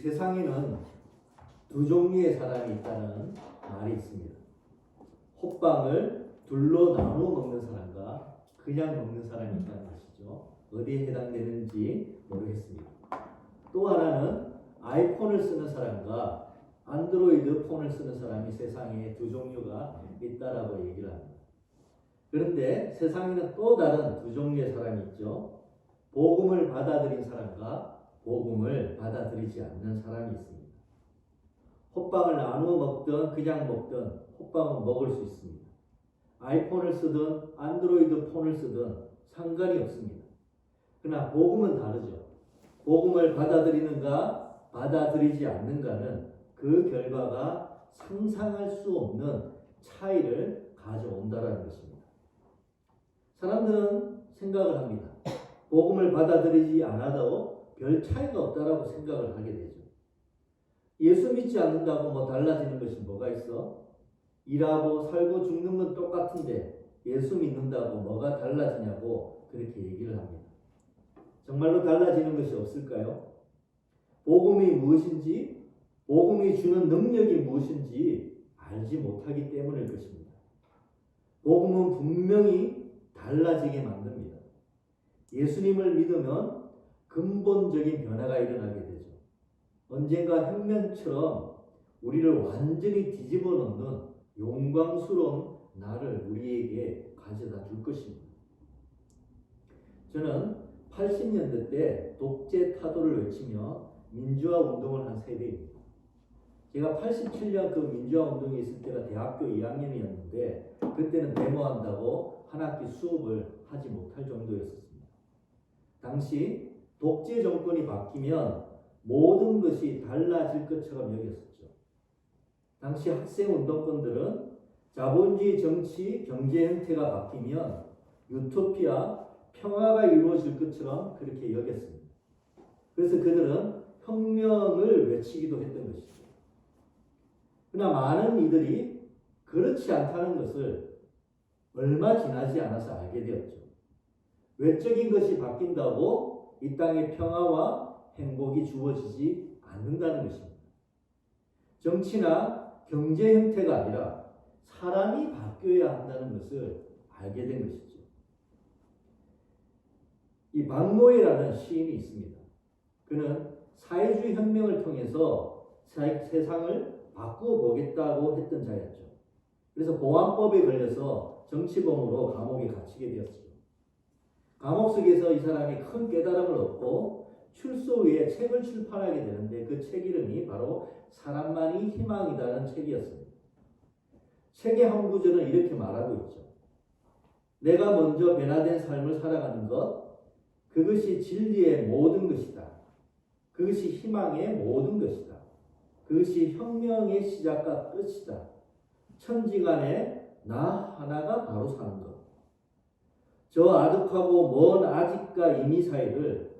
세상에는 두 종류의 사람이 있다는 말이 있습니다. 호빵을 둘로 나누어 먹는 사람과 그냥 먹는 사람이 있다는 것이죠. 어디에 해당되는지 모르겠습니다. 또 하나는 아이폰을 쓰는 사람과 안드로이드 폰을 쓰는 사람이 세상에 두 종류가 있다라고 얘기를 합니다. 그런데 세상에는 또 다른 두 종류의 사람이 있죠. 복음을 받아들인 사람과 복음을 받아들이지 않는 사람이 있습니다. 호빵을 나누어 먹든 그냥 먹든 호빵은 먹을 수 있습니다. 아이폰을 쓰든 안드로이드 폰을 쓰든 상관이 없습니다. 그러나 복음은 다르죠. 복음을 받아들이는가 받아들이지 않는가는 그 결과가 상상할 수 없는 차이를 가져온다라는 것입니다. 사람들은 생각을 합니다. 복음을 받아들이지 않아도 별 차이가 없다라고 생각을 하게 되죠. 예수 믿지 않는다고 뭐 달라지는 것이 뭐가 있어? 일하고 살고 죽는 건 똑같은데 예수 믿는다고 뭐가 달라지냐고 그렇게 얘기를 합니다. 정말로 달라지는 것이 없을까요? 복음이 무엇인지, 복음이 주는 능력이 무엇인지 알지 못하기 때문일 것입니다. 복음은 분명히 달라지게 만듭니다. 예수님을 믿으면 근본적인 변화가 일어나게 되죠. 언젠가 혁명처럼 우리를 완전히 뒤집어 놓는 영광스러운 날을 우리에게 가져다 줄 것입니다. 저는 80년대 때 독재 타도를 외치며 민주화 운동을 한 세대입니다. 제가 87년 그 민주화 운동이 있을 때가 대학교 2학년이었는데 그때는 데모한다고 한 학기 수업을 하지 못할 정도였습니다. 당시 독재 정권이 바뀌면 모든 것이 달라질 것처럼 여겼었죠. 당시 학생 운동권들은 자본주의 정치, 경제 형태가 바뀌면 유토피아, 평화가 이루어질 것처럼 그렇게 여겼습니다. 그래서 그들은 혁명을 외치기도 했던 것이죠. 그러나 많은 이들이 그렇지 않다는 것을 얼마 지나지 않아서 알게 되었죠. 외적인 것이 바뀐다고 이 땅의 평화와 행복이 주어지지 않는다는 것입니다. 정치나 경제 형태가 아니라 사람이 바뀌어야 한다는 것을 알게 된 것이죠. 이 박노해라는 시인이 있습니다. 그는 사회주의 혁명을 통해서 세상을 바꾸어 보겠다고 했던 자였죠. 그래서 보안법에 걸려서 정치범으로 감옥에 갇히게 되었죠. 감옥 속에서 이 사람이 큰 깨달음을 얻고 출소 후에 책을 출판하게 되는데 그 책 이름이 바로 사람만이 희망이다는 책이었습니다. 책의 한 구절은 이렇게 말하고 있죠. 내가 먼저 변화된 삶을 살아가는 것, 그것이 진리의 모든 것이다. 그것이 희망의 모든 것이다. 그것이 혁명의 시작과 끝이다. 천지간에 나 하나가 바로 사는 것. 저 아득하고 먼 아직과 이미 사이를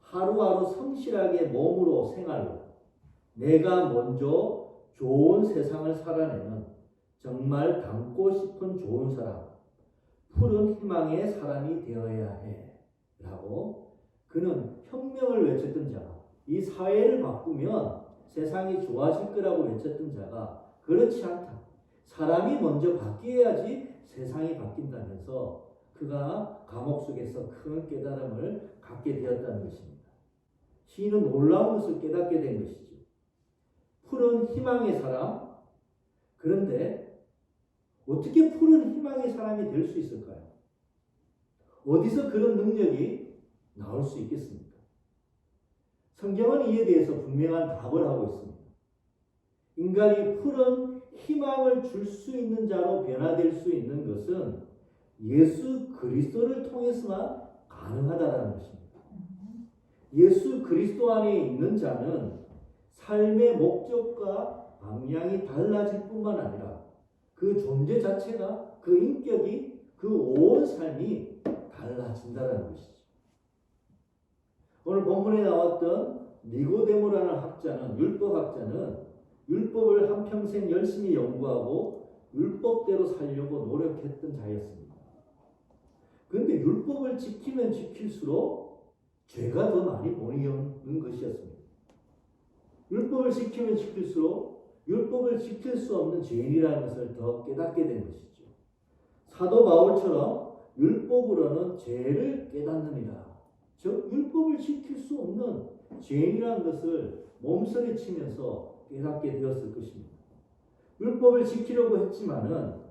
하루하루 성실하게 몸으로 생활로 내가 먼저 좋은 세상을 살아내는 정말 닮고 싶은 좋은 사람, 푸른 희망의 사람이 되어야 해. 라고 그는 혁명을 외쳤던 자가 이 사회를 바꾸면 세상이 좋아질 거라고 외쳤던 자가 그렇지 않다. 사람이 먼저 바뀌어야지 세상이 바뀐다면서 그가 감옥 속에서 큰 깨달음을 갖게 되었다는 것입니다. 시인은 놀라운 것을 깨닫게 된 것이죠. 푸른 희망의 사람, 그런데 어떻게 푸른 희망의 사람이 될 수 있을까요? 어디서 그런 능력이 나올 수 있겠습니까? 성경은 이에 대해서 분명한 답을 하고 있습니다. 인간이 푸른 희망을 줄 수 있는 자로 변화될 수 있는 것은 예수 그리스도를 통해서만 가능하다는 것입니다. 예수 그리스도 안에 있는 자는 삶의 목적과 방향이 달라질 뿐만 아니라 그 존재 자체가 그 인격이 그 온 삶이 달라진다는 것이죠. 오늘 본문에 나왔던 니고데모라는 학자는 율법학자는 율법을 한평생 열심히 연구하고 율법대로 살려고 노력했던 자였습니다. 율법을 지키면 지킬수록 죄가 더 많이 보이는 것이었습니다. 율법을 지키면 지킬수록 율법을 지킬 수 없는 죄인이라는 것을 더 깨닫게 된 것이죠. 사도 바울처럼 율법으로는 죄를 깨닫느니라. 즉 율법을 지킬 수 없는 죄인이라는 것을 몸서리치면서 깨닫게 되었을 것입니다. 율법을 지키려고 했지만은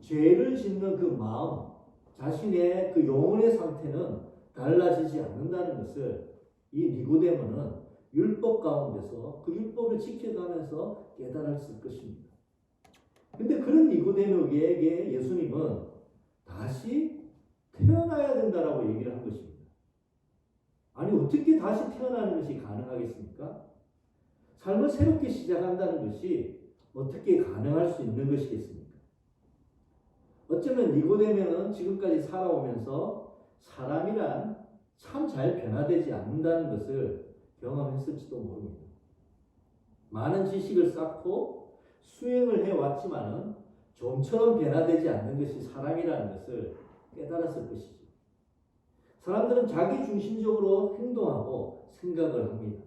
죄를 짓는 그 마음, 자신의 그 영혼의 상태는 달라지지 않는다는 것을 이 니고데모는 율법 가운데서 그 율법을 지켜가면서 깨달았을 것입니다. 근데 그런 니고데모에게 예수님은 다시 태어나야 된다라고 얘기를 한 것입니다. 아니 어떻게 다시 태어나는 것이 가능하겠습니까? 삶을 새롭게 시작한다는 것이 어떻게 가능할 수 있는 것이겠습니까? 어쩌면 니고데모는 지금까지 살아오면서 사람이란 참 잘 변화되지 않는다는 것을 경험했을지도 모릅니다. 많은 지식을 쌓고 수행을 해왔지만은 좀처럼 변화되지 않는 것이 사람이라는 것을 깨달았을 것이죠. 사람들은 자기 중심적으로 행동하고 생각을 합니다.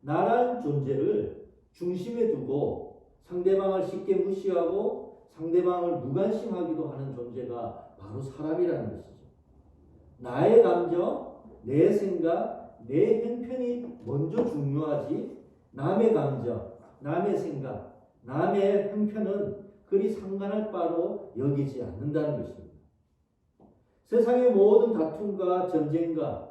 나란 존재를 중심에 두고 상대방을 쉽게 무시하고 상대방을 무관심하기도 하는 존재가 바로 사람이라는 것이죠. 나의 감정, 내 생각, 내 형편이 먼저 중요하지 남의 감정, 남의 생각, 남의 형편은 그리 상관할 바로 여기지 않는다는 것입니다. 세상의 모든 다툼과 전쟁과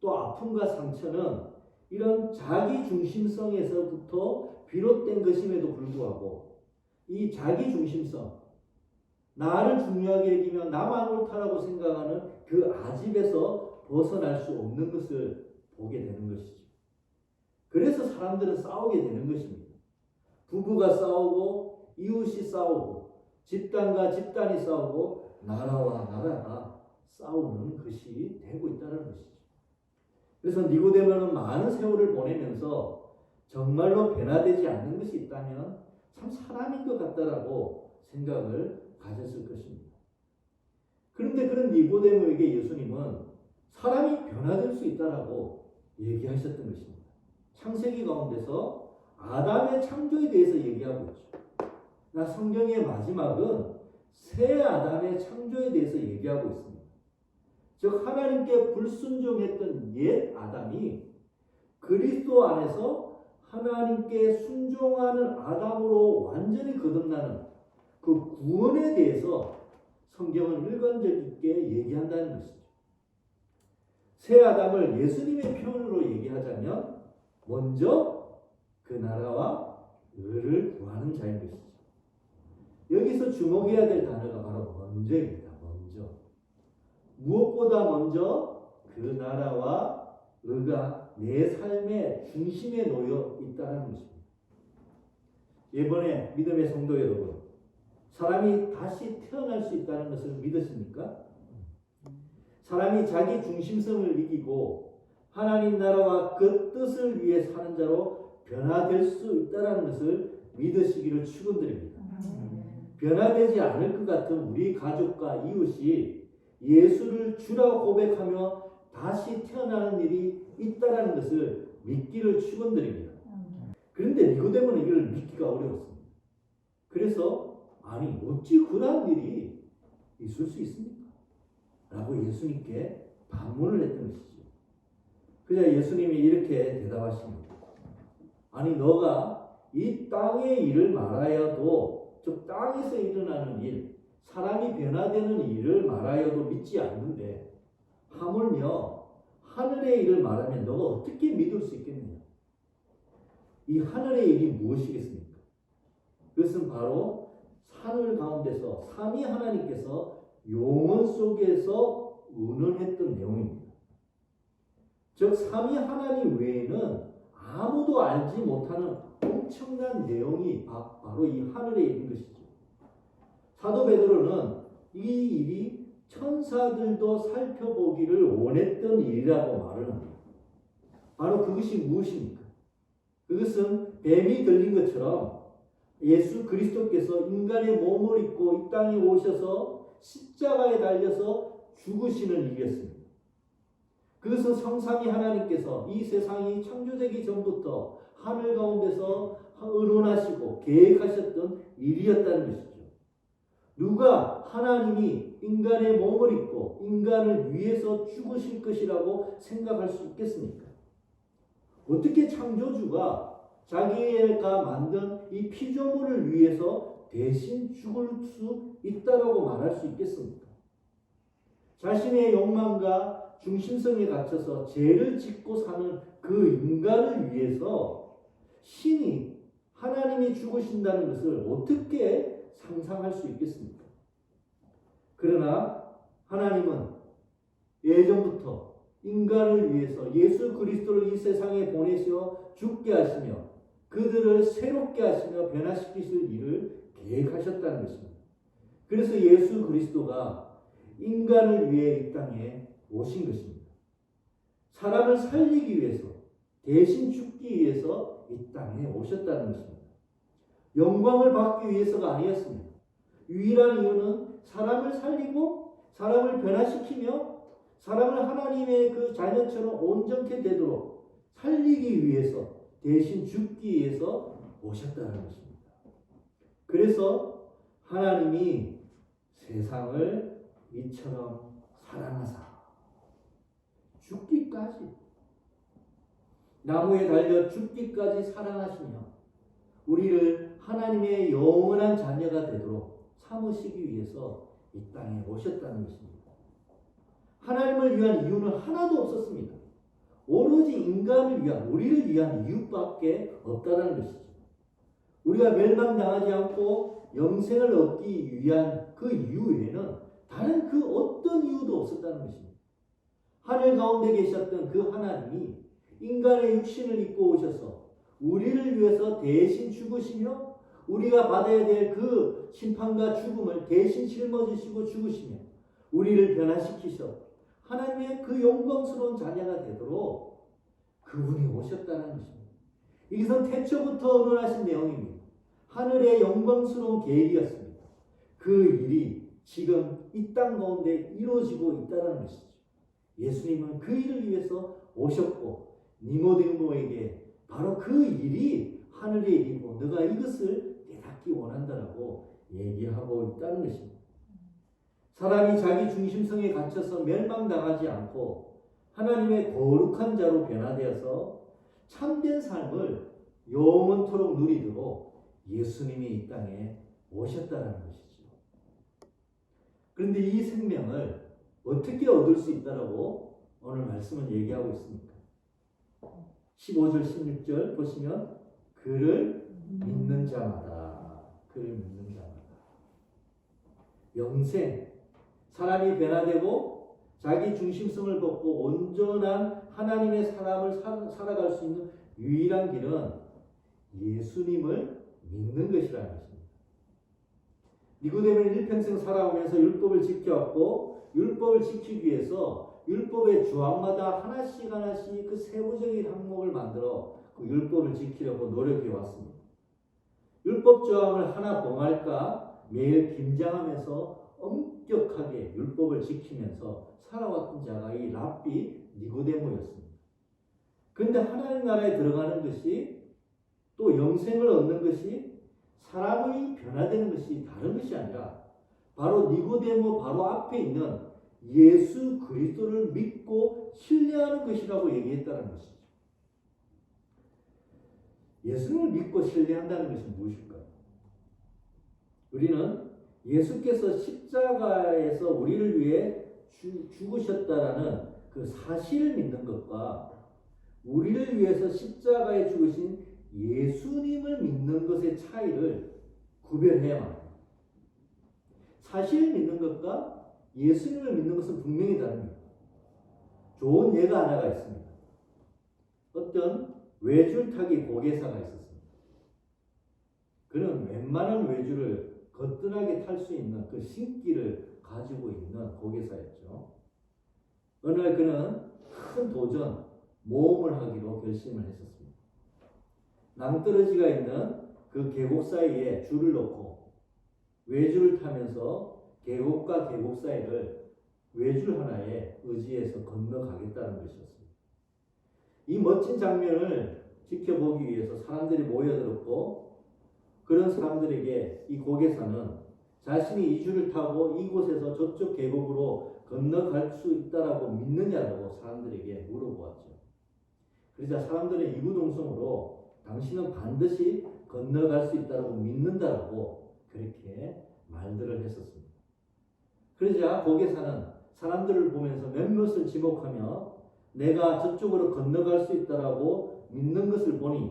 또 아픔과 상처는 이런 자기 중심성에서부터 비롯된 것임에도 불구하고 이 자기 중심성, 나를 중요하게 여기며 나만 옳다라고 생각하는 그 아집에서 벗어날 수 없는 것을 보게 되는 것이죠. 그래서 사람들은 싸우게 되는 것입니다. 부부가 싸우고 이웃이 싸우고 집단과 집단이 싸우고 나라와 나라가 싸우는 것이 되고 있다는 것이죠. 그래서 니고데모는 많은 세월을 보내면서 정말로 변화되지 않는 것이 있다면 참 사람인 것 같다라고 생각을 가졌을 것입니다. 그런데 그런 니고데모에게 예수님은 사람이 변화될 수 있다라고 얘기하셨던 것입니다. 창세기 가운데서 아담의 창조에 대해서 얘기하고 있죠. 나 성경의 마지막은 새 아담의 창조에 대해서 얘기하고 있습니다. 즉 하나님께 불순종했던 옛 아담이 그리스도 안에서 하나님께 순종하는 아담으로 완전히 거듭나는 그 구원에 대해서 성경은 일관적 있게 얘기한다는 것이죠. 새 아담을 예수님의 표현으로 얘기하자면 먼저 그 나라와 의를 구하는 자인 것이죠. 여기서 주목해야 될 단어가 바로 먼저입니다. 먼저. 무엇보다 먼저 그 나라와 의가 내 삶의 중심에 놓여 있다는 것입니다. 이번에 믿음의 성도 여러분, 사람이 다시 태어날 수 있다는 것을 믿으십니까? 사람이 자기 중심성을 이기고 하나님 나라와 그 뜻을 위해 사는 자로 변화될 수 있다는 것을 믿으시기를 축원드립니다. 변화되지 않을 것 같은 우리 가족과 이웃이 예수를 주라고 고백하며 다시 태어나는 일이 있다라는 것을 믿기를 축원드립니다. 그런데 니고데모는 이걸 믿기가 어려웠습니다. 그래서 아니 어찌 그런 일이 있을 수 있습니까? 라고 예수님께 반문을 했던 것이죠. 그자 예수님이 이렇게 대답하십니다. 아니 너가 이 땅의 일을 말하여도 즉 땅에서 일어나는 일, 사람이 변화되는 일을 말하여도 믿지 않는데 하물며 하늘의 일을 말하면 너가 어떻게 믿을 수 있겠느냐? 이 하늘의 일이 무엇이겠습니까? 그것은 바로 하늘 가운데서 삼위 하나님께서 영원 속에서 운운했던 내용입니다. 즉 삼위 하나님 외에는 아무도 알지 못하는 엄청난 내용이 바, 바로 이 하늘에 있는 것이죠. 사도 베드로는 이 일이 천사들도 살펴보기를 원했던 일이라고 말을 합니다. 바로 그것이 무엇입니까? 그것은 뱀이 들린 것처럼 예수 그리스도께서 인간의 몸을 입고 이 땅에 오셔서 십자가에 달려서 죽으시는 일이었습니다. 그것은 성삼위 하나님께서 이 세상이 창조되기 전부터 하늘 가운데서 의논하시고 계획하셨던 일이었다는 것이죠. 누가 하나님이 인간의 몸을 입고 인간을 위해서 죽으실 것이라고 생각할 수 있겠습니까? 어떻게 창조주가 자기가 만든 이 피조물을 위해서 대신 죽을 수 있다라고 말할 수 있겠습니까? 자신의 욕망과 중심성에 갇혀서 죄를 짓고 사는 그 인간을 위해서 신이 하나님이 죽으신다는 것을 어떻게 상상할 수 있겠습니까? 그러나 하나님은 예전부터 인간을 위해서 예수 그리스도를 이 세상에 보내시어 죽게 하시며 그들을 새롭게 하시며 변화시키실 일을 계획하셨다는 것입니다. 그래서 예수 그리스도가 인간을 위해 이 땅에 오신 것입니다. 사람을 살리기 위해서 대신 죽기 위해서 이 땅에 오셨다는 것입니다. 영광을 받기 위해서가 아니었습니다. 유일한 이유는 사람을 살리고 사람을 변화시키며 사람을 하나님의 그 자녀처럼 온전케 되도록 살리기 위해서 대신 죽기 위해서 오셨다는 것입니다. 그래서 하나님이 세상을 이처럼 사랑하사 죽기까지 나무에 달려 죽기까지 사랑하시며 우리를 하나님의 영원한 자녀가 되도록 삼으시기 위해서 이 땅에 오셨다는 것입니다. 하나님을 위한 이유는 하나도 없었습니다. 오로지 인간을 위한, 우리를 위한 이유밖에 없다는 것이죠. 우리가 멸망당하지 않고 영생을 얻기 위한 그 이유 외에는 다른 그 어떤 이유도 없었다는 것입니다. 하늘 가운데 계셨던 그 하나님이 인간의 육신을 입고 오셔서 우리를 위해서 대신 죽으시며 우리가 받아야 될 그 심판과 죽음을 대신 짊어지시고 죽으시며 우리를 변화시키셔 하나님의 그 영광스러운 자녀가 되도록 그분이 오셨다는 것입니다. 이것은 태초부터 언론하신 내용입니다. 하늘의 영광스러운 계획이었습니다. 그 일이 지금 이 땅 가운데 이루어지고 있다는 것이죠. 예수님은 그 일을 위해서 오셨고 니모데모에게 바로 그 일이 하늘의 일이고 너가 이것을 깨닫기 원한다라고 얘기하고 있다는 것입니다. 사람이 자기 중심성에 갇혀서 멸망당하지 않고 하나님의 거룩한 자로 변화되어서 참된 삶을 영원토록 누리도록 예수님이 이 땅에 오셨다는 것이죠. 그런데 이 생명을 어떻게 얻을 수 있다라고 오늘 말씀은 얘기하고 있습니까? 15절, 16절 보시면 그를 믿는 자마다 그를 자마다 영생 사람이 변화되고 자기 중심성을 벗고 온전한 하나님의 사람을 살아갈 수 있는 유일한 길은 예수님을 믿는 것이라는 것입니다. 니고데모는 일평생 살아오면서 율법을 지켜왔고 율법을 지키기 위해서 율법의 조항마다 하나씩 하나씩 그 세부적인 항목을 만들어 그 율법을 지키려고 노력해 왔습니다. 율법 조항을 하나 범할까 매일 김장하면서 엄격하게 율법을 지키면서 살아왔던 자가 이 랍비 니고데모였습니다. 그런데 하나님 나라에 들어가는 것이 또 영생을 얻는 것이 사람의 변화되는 것이 다른 것이 아니라 바로 니고데모 바로 앞에 있는 예수 그리스도를 믿고 신뢰하는 것이라고 얘기했다는 것이죠. 예수님을 믿고 신뢰한다는 것이 무엇일까요? 우리는 예수께서 십자가에서 우리를 위해 주, 죽으셨다라는 그 사실을 믿는 것과 우리를 위해서 십자가에 죽으신 예수님을 믿는 것의 차이를 구별해야만. 사실을 믿는 것과 예수님을 믿는 것은 분명히 다릅니다. 좋은 예가 하나가 있습니다. 어떤 외줄타기 고개사가 있었습니다. 그는 웬만한 외줄을 거뜬하게 탈 수 있는 그 신기를 가지고 있는 고개사였죠. 어느 날 그는 큰 도전, 모험을 하기로 결심을 했었습니다. 낭떠러지가 있는 그 계곡 사이에 줄을 놓고 외줄을 타면서 계곡과 계곡 사이를 외줄 하나에 의지해서 건너가겠다는 것이었습니다. 이 멋진 장면을 지켜보기 위해서 사람들이 모여들었고 그런 사람들에게 이 고개사는 자신이 이주를 타고 이곳에서 저쪽 계곡으로 건너갈 수 있다라고 믿느냐라고 사람들에게 물어보았죠. 그러자 사람들은 이구동성으로 당신은 반드시 건너갈 수 있다라고 믿는다라고 그렇게 말들을 했었습니다. 그러자 고개사는 사람들을 보면서 몇몇을 지목하며 내가 저쪽으로 건너갈 수 있다라고 믿는 것을 보니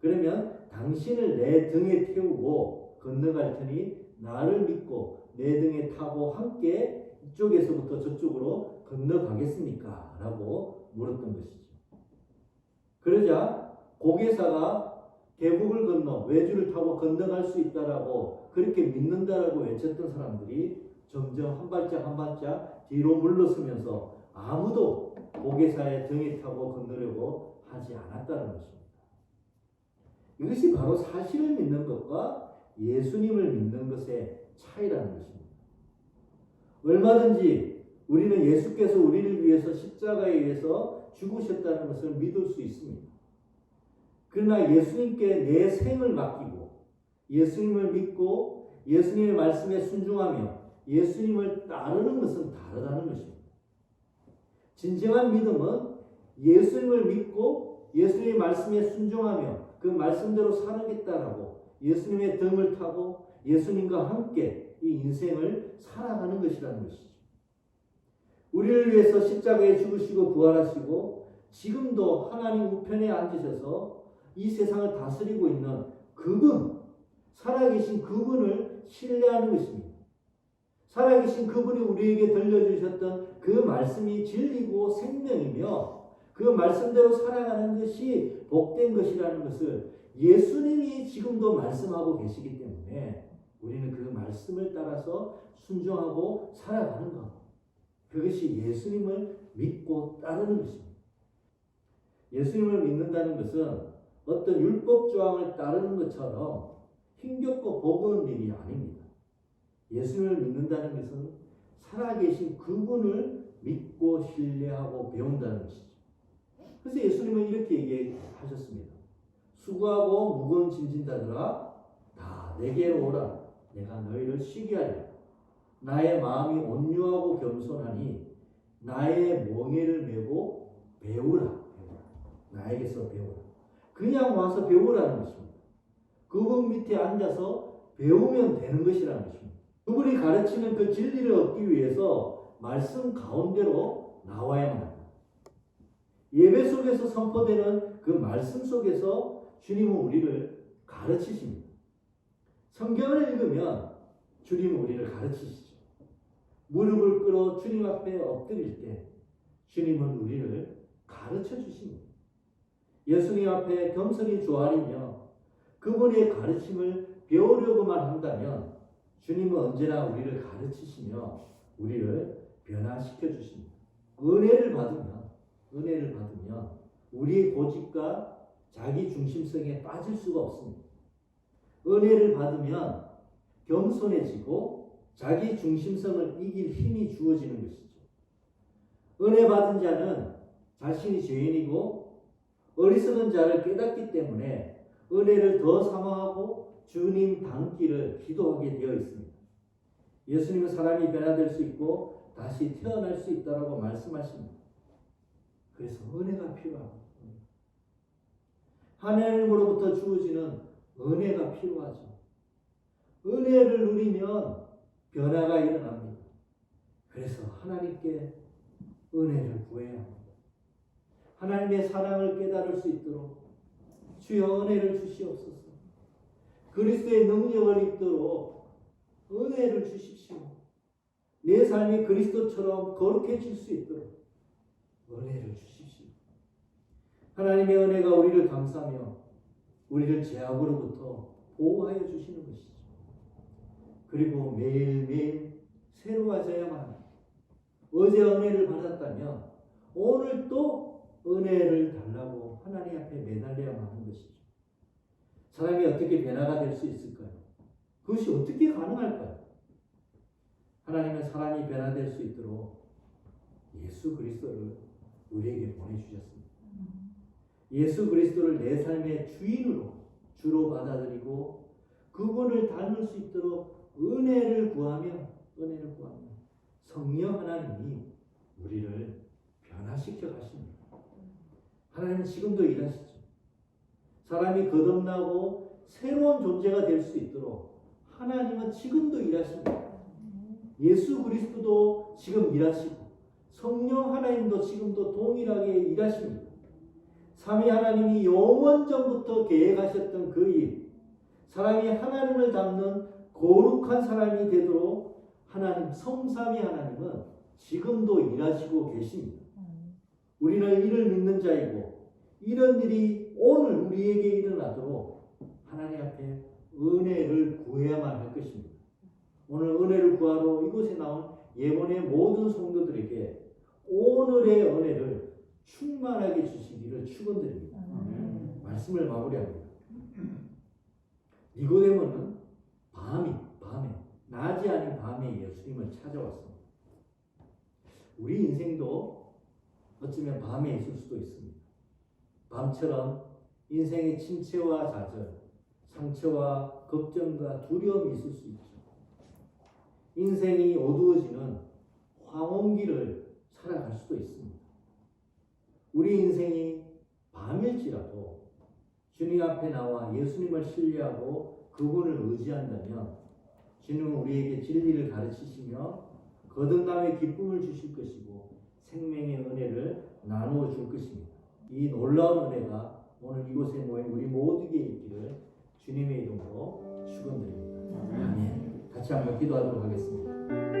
그러면 당신을 내 등에 태우고 건너갈 테니 나를 믿고 내 등에 타고 함께 이쪽에서부터 저쪽으로 건너가겠습니까? 라고 물었던 것이죠. 그러자 고개사가 계곡을 건너 외주를 타고 건너갈 수 있다라고 그렇게 믿는다라고 외쳤던 사람들이 점점 한 발짝 한 발짝 뒤로 물러서면서 아무도 고개사의 등에 타고 건너려고 하지 않았다는 것입니다. 이것이 바로 사실을 믿는 것과 예수님을 믿는 것의 차이라는 것입니다. 얼마든지 우리는 예수께서 우리를 위해서 십자가에 의해서 죽으셨다는 것을 믿을 수 있습니다. 그러나 예수님께 내 생을 맡기고 예수님을 믿고 예수님의 말씀에 순종하며 예수님을 따르는 것은 다르다는 것입니다. 진정한 믿음은 예수님을 믿고 예수님의 말씀에 순종하며 그 말씀대로 살아겠다라고 예수님의 등을 타고 예수님과 함께 이 인생을 살아가는 것이라는 것이죠. 우리를 위해서 십자가에 죽으시고 부활하시고 지금도 하나님 우편에 앉으셔서 이 세상을 다스리고 있는 그분, 살아계신 그분을 신뢰하는 것입니다. 살아계신 그분이 우리에게 들려주셨던 그 말씀이 진리고 생명이며 그 말씀대로 살아가는 것이 복된 것이라는 것을 예수님이 지금도 말씀하고 계시기 때문에 우리는 그 말씀을 따라서 순종하고 살아가는 것. 그것이 예수님을 믿고 따르는 것입니다. 예수님을 믿는다는 것은 어떤 율법 조항을 따르는 것처럼 힘겹고 버거운 일이 아닙니다. 예수님을 믿는다는 것은 살아계신 그분을 믿고 신뢰하고 배운다는 것이죠. 그래서 예수님은 이렇게 얘기하셨습니다. 수고하고 무거운 짐진 자들아 다 내게로 오라. 내가 너희를 쉬게 하리라. 나의 마음이 온유하고 겸손하니 나의 멍에를 메고 배우라. 나에게서 배우라. 그냥 와서 배우라는 것입니다. 그분 밑에 앉아서 배우면 되는 것이라는 것입니다 그분이 가르치는 그 진리를 얻기 위해서 말씀 가운데로 나와야만 합니다 예배 속에서 선포되는 그 말씀 속에서 주님은 우리를 가르치십니다. 성경을 읽으면 주님은 우리를 가르치시죠. 무릎을 꿇어 주님 앞에 엎드릴 때 주님은 우리를 가르쳐 주십니다. 예수님 앞에 겸손히 조아리며 그분의 가르침을 배우려고만 한다면 주님은 언제나 우리를 가르치시며 우리를 변화시켜 주십니다. 은혜를 받으면 은혜를 받으면 우리의 고집과 자기 중심성에 빠질 수가 없습니다. 은혜를 받으면 겸손해지고 자기 중심성을 이길 힘이 주어지는 것이죠. 은혜 받은 자는 자신이 죄인이고 어리석은 자를 깨닫기 때문에 은혜를 더 사모하고 주님 닮기를 기도하게 되어 있습니다. 예수님은 사람이 변화될 수 있고 다시 태어날 수 있다라고 말씀하십니다. 그래서 은혜가 필요합니다. 하나님으로부터 주어지는 은혜가 필요하죠. 은혜를 누리면 변화가 일어납니다. 그래서 하나님께 은혜를 구해야 합니다. 하나님의 사랑을 깨달을 수 있도록 주여 은혜를 주시옵소서. 그리스도의 능력을 입도록 은혜를 주십시오. 내 삶이 그리스도처럼 거룩해질 수 있도록 은혜를 주십시오. 하나님의 은혜가 우리를 감싸며 우리를 죄악으로부터 보호하여 주시는 것이죠. 그리고 매일매일 새로워져야만. 어제 은혜를 받았다면 오늘 또 은혜를 달라고 하나님 앞에 매달려야만 하는 것이죠. 사람이 어떻게 변화가 될 수 있을까요? 그것이 어떻게 가능할까요? 하나님은 사람이 변화될 수 있도록 예수 그리스도를 우리에게 보내주셨습니다. 예수 그리스도를 내 삶의 주인으로 주로 받아들이고 그분을 닮을 수 있도록 은혜를 구하며 은혜를 구하며 성령 하나님이 우리를 변화시켜 가십니다. 하나님은 지금도 일하시죠. 사람이 거듭나고 새로운 존재가 될 수 있도록 하나님은 지금도 일하십니다. 예수 그리스도도 지금 일하시고 성령 하나님도 지금도 동일하게 일하십니다. 삼위 하나님이 영원 전부터 계획하셨던 그 일, 사람이 하나님을 닮는 거룩한 사람이 되도록 하나님 성삼위 하나님은 지금도 일하시고 계십니다. 우리는 이를 믿는 자이고 이런 일이 오늘 우리에게 일어나도록 하나님 앞에 은혜를 구해야만 할 것입니다. 오늘 은혜를 구하러 이곳에 나온 예본의 모든 성도들에게 오늘의 은혜를 충만하게 주시기를 축원드립니다. 말씀을 마무리합니다. 니고데모는 밤이 밤에 낮이 아닌 밤에 예수님을 찾아왔습니다. 우리 인생도 어쩌면 밤에 있을 수도 있습니다. 밤처럼 인생의 침체와 좌절, 상처와 걱정과 두려움이 있을 수 있죠. 인생이 어두워지는 황혼기를 살아갈 수도 있습니다. 우리 인생이 밤일지라도 주님 앞에 나와 예수님을 신뢰하고 그분을 의지한다면 주님은 우리에게 진리를 가르치시며 거듭남의 기쁨을 주실 것이고 생명의 은혜를 나누어 줄 것입니다. 이 놀라운 은혜가 오늘 이곳에 모인 우리 모두에게 있기를 주님의 이름으로 축원드립니다. 아멘. 같이 한번 기도하도록 하겠습니다.